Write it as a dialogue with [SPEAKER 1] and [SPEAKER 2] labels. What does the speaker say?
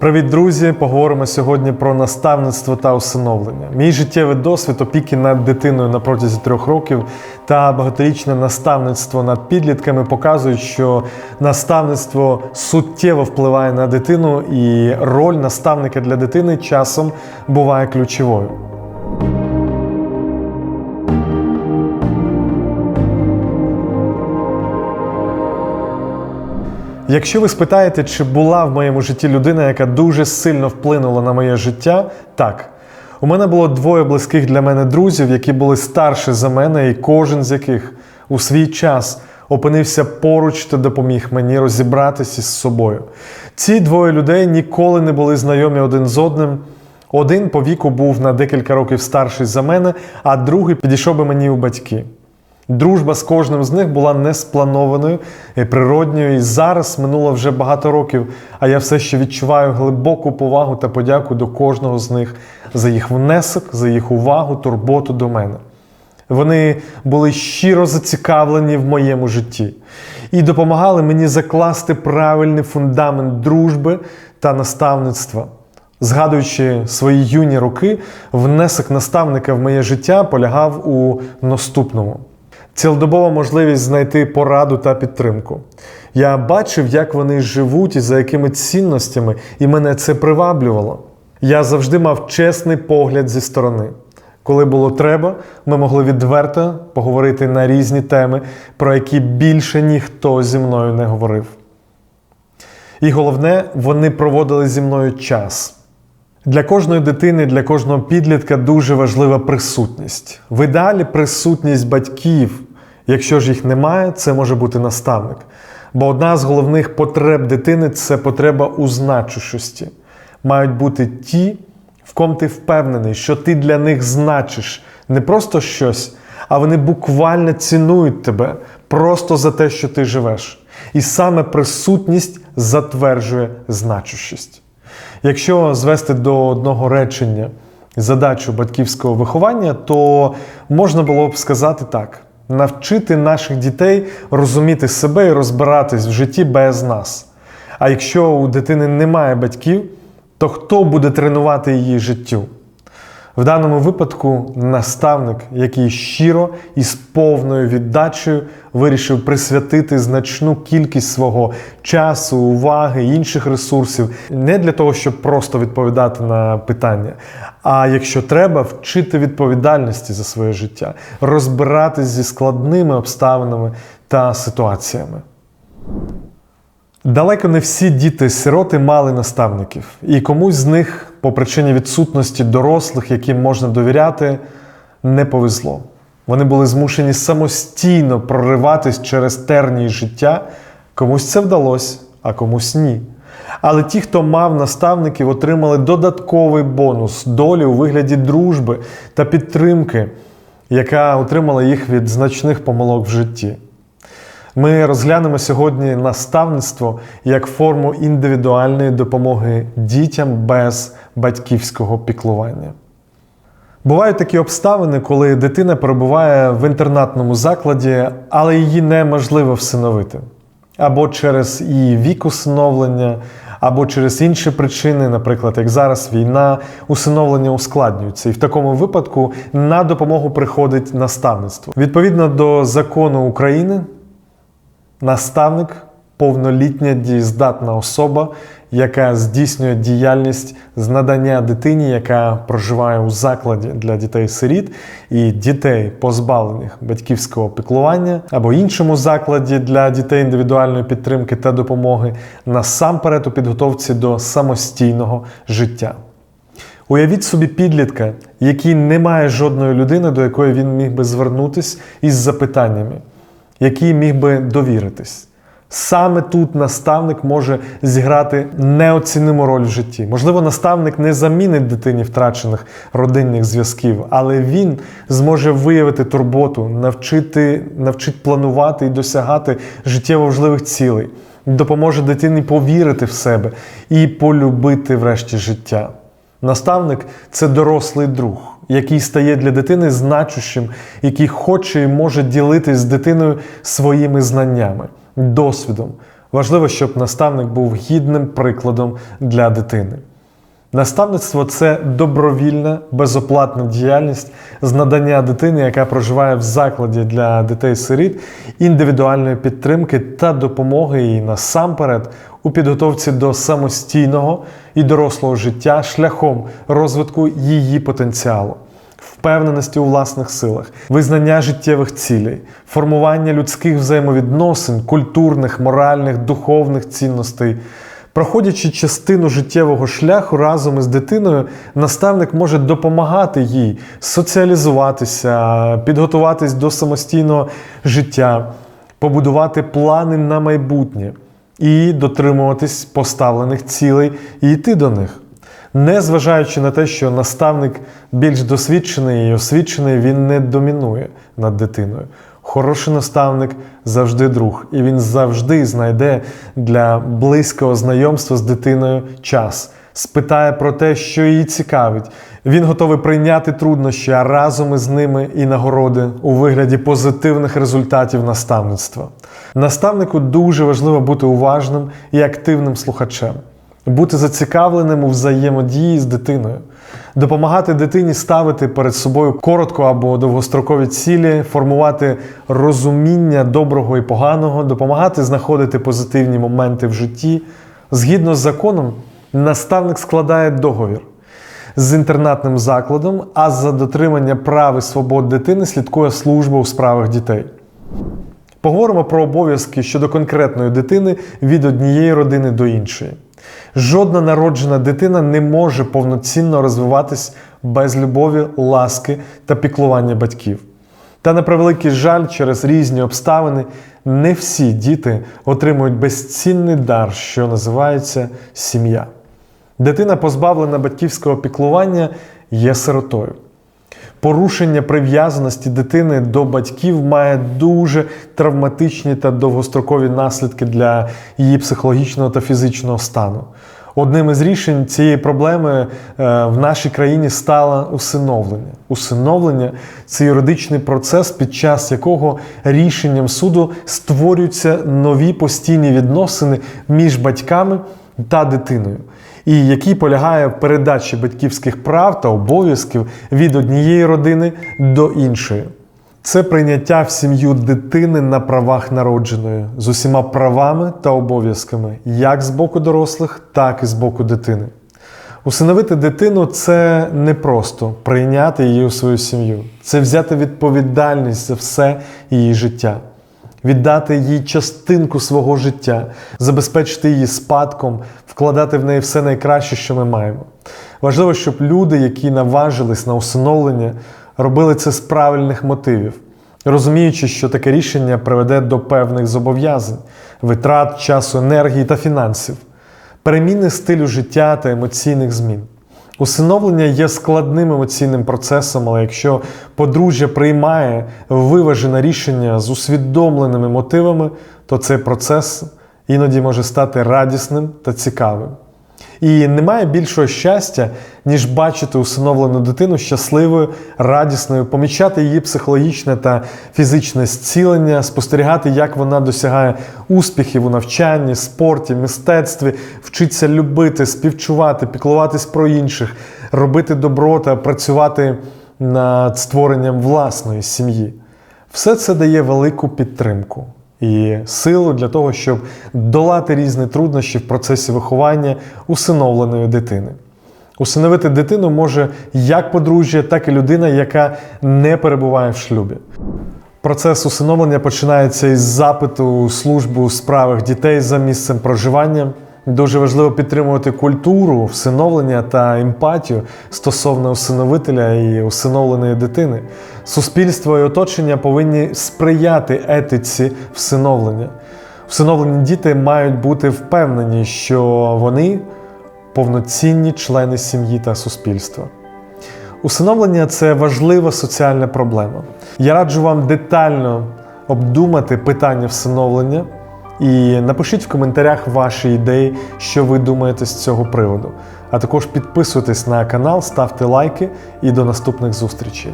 [SPEAKER 1] Привіт, друзі! Поговоримо сьогодні про наставництво та усиновлення. Мій життєвий досвід опіки над дитиною на протязі трьох років та багаторічне наставництво над підлітками показують, що наставництво суттєво впливає на дитину, і роль наставника для дитини часом буває ключовою. Якщо ви спитаєте, чи була в моєму житті людина, яка дуже сильно вплинула на моє життя, так. У мене було двоє близьких для мене друзів, які були старші за мене, і кожен з яких у свій час опинився поруч та допоміг мені розібратися з собою. Ці двоє людей ніколи не були знайомі один з одним. Один по віку був на декілька років старший за мене, а другий підійшов би мені у батьки. Дружба з кожним з них була неспланованою і природньою, і зараз минуло вже багато років, а я все ще відчуваю глибоку повагу та подяку до кожного з них за їх внесок, за їх увагу, турботу до мене. Вони були щиро зацікавлені в моєму житті і допомагали мені закласти правильний фундамент дружби та наставництва. Згадуючи свої юні роки, внесок наставника в моє життя полягав у наступному. Цілодобова можливість знайти пораду та підтримку. Я бачив, як вони живуть і за якими цінностями, і мене це приваблювало. Я завжди мав чесний погляд зі сторони. Коли було треба, ми могли відверто поговорити на різні теми, про які більше ніхто зі мною не говорив. І головне, вони проводили зі мною час. Для кожної дитини, для кожного підлітка дуже важлива присутність. В ідеалі присутність батьків. Якщо ж їх немає, це може бути наставник. Бо одна з головних потреб дитини це потреба у значущості. Мають бути ті, в ком ти впевнений, що ти для них значиш не просто щось, а вони буквально цінують тебе просто за те, що ти живеш. І саме присутність затверджує значущість. Якщо звести до одного речення задачу батьківського виховання, то можна було б сказати так: навчити наших дітей розуміти себе і розбиратись в житті без нас. А якщо у дитини немає батьків, то хто буде тренувати її життю? В даному випадку наставник, який щиро і з повною віддачею вирішив присвятити значну кількість свого часу, уваги інших ресурсів не для того, щоб просто відповідати на питання, а якщо треба, вчити відповідальності за своє життя, розбиратись зі складними обставинами та ситуаціями. Далеко не всі діти-сироти мали наставників, і комусь з них, по причині відсутності дорослих, яким можна довіряти, не повезло. Вони були змушені самостійно прориватись через тернії життя. Комусь це вдалося, а комусь ні. Але ті, хто мав наставників, отримали додатковий бонус долі у вигляді дружби та підтримки, яка отримала їх від значних помилок в житті. Ми розглянемо сьогодні наставництво як форму індивідуальної допомоги дітям без батьківського піклування. Бувають такі обставини, коли дитина перебуває в інтернатному закладі, але її неможливо всиновити. Або через її вік усиновлення, або через інші причини, наприклад, як зараз війна, усиновлення ускладнюється. І в такому випадку на допомогу приходить наставництво. Відповідно до закону України. Наставник повнолітня дієздатна особа, яка здійснює діяльність з надання дитині, яка проживає у закладі для дітей-сиріт і дітей, позбавлених батьківського піклування, або іншому закладі для дітей індивідуальної підтримки та допомоги, насамперед у підготовці до самостійного життя. Уявіть собі підлітка, який не має жодної людини, до якої він міг би звернутися із запитаннями який міг би довіритись. Саме тут наставник може зіграти неоціниму роль в житті. Можливо, наставник не замінить дитині втрачених родинних зв'язків, але він зможе виявити турботу, навчити, навчить планувати і досягати життєво важливих цілей, допоможе дитині повірити в себе і полюбити врешті життя. Наставник це дорослий друг, який стає для дитини значущим, який хоче і може ділитись з дитиною своїми знаннями, досвідом, Важливо, щоб наставник був гідним прикладом для дитини. Наставництво це добровільна, безоплатна діяльність з надання дитини, яка проживає в закладі для дітей-сиріт, індивідуальної підтримки та допомоги їй насамперед у підготовці до самостійного і дорослого життя шляхом розвитку її потенціалу. Впевненості у власних силах, визнання життєвих цілей, формування людських взаємовідносин, культурних, моральних, духовних цінностей. Проходячи частину життєвого шляху разом із дитиною, наставник може допомагати їй соціалізуватися, підготуватись до самостійного життя, побудувати плани на майбутнє і дотримуватись поставлених цілей і йти до них. Незважаючи на те, що наставник більш досвідчений і освічений, він не домінує над дитиною. Хороший наставник завжди друг, і він завжди знайде для близького знайомства з дитиною час, спитає про те, що її цікавить. Він готовий прийняти труднощі, а разом із ними і нагороди у вигляді позитивних результатів наставництва. Наставнику дуже важливо бути уважним і активним слухачем, бути зацікавленим у взаємодії з дитиною допомагати дитині ставити перед собою коротко або довгострокові цілі, формувати розуміння доброго і поганого, допомагати знаходити позитивні моменти в житті. Згідно з законом, наставник складає договір з інтернатним закладом, а за дотримання прав і свобод дитини слідкує служба у справах дітей. Поговоримо про обов'язки щодо конкретної дитини від однієї родини до іншої. Жодна народжена дитина не може повноцінно розвиватись без любові, ласки та піклування батьків. Та на превеликий жаль, через різні обставини не всі діти отримують безцінний дар, що називається сім'я. Дитина, позбавлена батьківського піклування, є сиротою. Порушення прив'язаності дитини до батьків має дуже травматичні та довгострокові наслідки для її психологічного та фізичного стану. Одним із рішень цієї проблеми е, в нашій країні стало усиновлення. Усиновлення це юридичний процес, під час якого рішенням суду створюються нові постійні відносини між батьками та дитиною і який полягає в передачі батьківських прав та обов'язків від однієї родини до іншої. Це прийняття в сім'ю дитини на правах народженої з усіма правами та обов'язками, як з боку дорослих, так і з боку дитини. Усиновити дитину це не просто прийняти її у свою сім'ю, це взяти відповідальність за все її життя віддати їй частинку свого життя, забезпечити її спадком, вкладати в неї все найкраще, що ми маємо. Важливо, щоб люди, які наважились на усиновлення, робили це з правильних мотивів, розуміючи, що таке рішення приведе до певних зобов'язань, витрат, часу, енергії та фінансів, переміни стилю життя та емоційних змін. Усиновлення є складним емоційним процесом, але якщо подружжя приймає виважене рішення з усвідомленими мотивами, то цей процес іноді може стати радісним та цікавим. І немає більшого щастя, ніж бачити усиновлену дитину щасливою, радісною, помічати її психологічне та фізичне зцілення, спостерігати, як вона досягає успіхів у навчанні, спорті, мистецтві, вчиться любити, співчувати, піклуватись про інших, робити добро та працювати над створенням власної сім'ї. Все це дає велику підтримку і силу для того, щоб долати різні труднощі в процесі виховання усиновленої дитини. Усиновити дитину може як подружжя, так і людина, яка не перебуває в шлюбі. Процес усиновлення починається із запиту у службу у справах дітей за місцем проживання. Дуже важливо підтримувати культуру, всиновлення та емпатію стосовно усиновителя і усиновленої дитини. Суспільство і оточення повинні сприяти етиці всиновлення. Всиновлені діти мають бути впевнені, що вони повноцінні члени сім'ї та суспільства. Усиновлення це важлива соціальна проблема. Я раджу вам детально обдумати питання всиновлення. І напишіть в коментарях ваші ідеї, що ви думаєте з цього приводу. А також підписуйтесь на канал, ставте лайки і до наступних зустрічей.